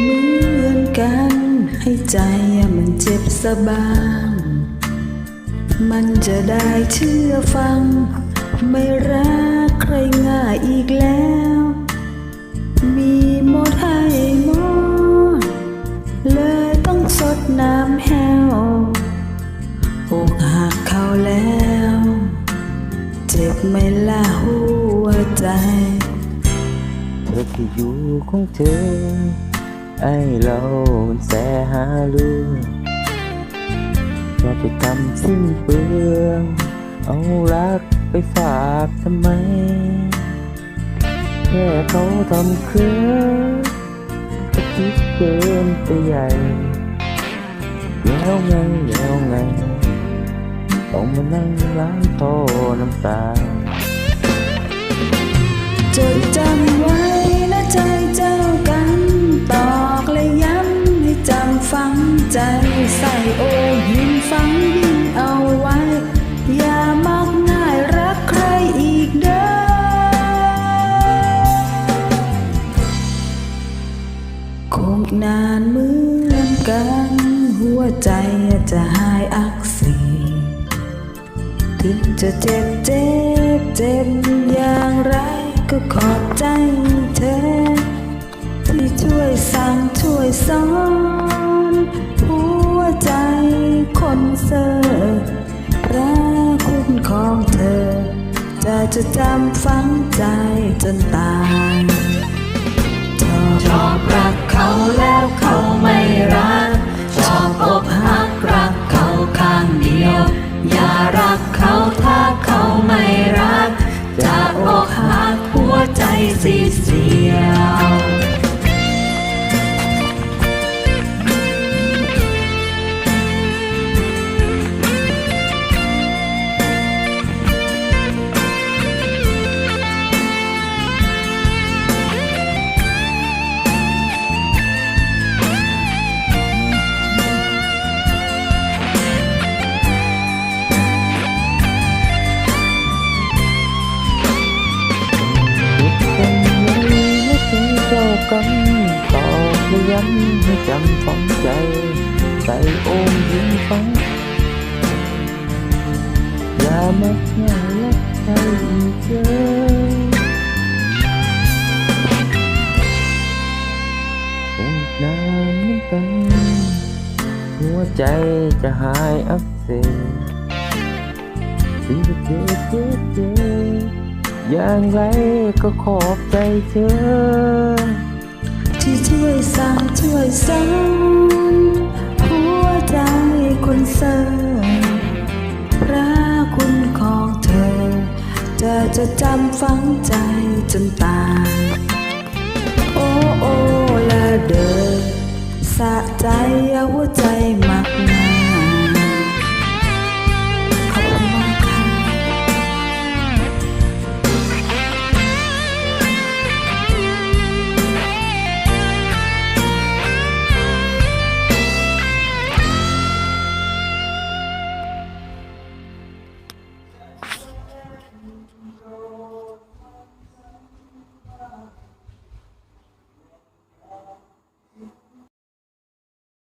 เหมือนกัน ให้ใจมันเจ็บสะบางมันจะได้เชื่อฟัง ไม่รักใครง่ายอีกแล้ว มีหมดให้หมดเลยต้องสดน้ำแห้วอกหักเขาแล้ว เจ็บไม่ละหัวใจเธอที่อยู่ของเธอ ไอ้เรามันแสหาลูอย่าไปทำสิ้นเปลืองเอารักไปฝากทำไม แค่เขาทำเคืนก็คิดเกินไปใหญ่แล้วไงแล้วไงต้องมานั่งล้างท่อน้ำตา ฝังใจใส่โอ่งหินฝังดินเอาไว้ อย่ามักง่ายรักใครอีกเด้อคงนานเหมือนกัน หัวใจจะหายอักเสบถึงจะเจ็บเจ็บเจ็บอย่างไรก็ขอบใจเธอ ที่ช่วยสั่งช่วยสอน ใจคนเสิร์พระคุณของเธอ จะจะจำฝังใจจนตายชอบรักเขาแล้วเขาไม่รัก ชอบอกหักรักเขาข้างเดียว อย่ารักเขาถ้าเขาไม่รัก จะอกหักหัวใจสีเสียว ยและใครอีกเลยคงนานเหมือนกันหัวใจจะหายอักเสบถึงจะเจ็บเจ็บเจ็บอย่างไรก็ขอบใจเธอ ที่ช่วยสั่งช่วยสั่งหัวใจคนเศร้าพระคุณของเธอเธอจะจำฝังใจจนตายโอโอละเดินสะใจเอาหัวใจมา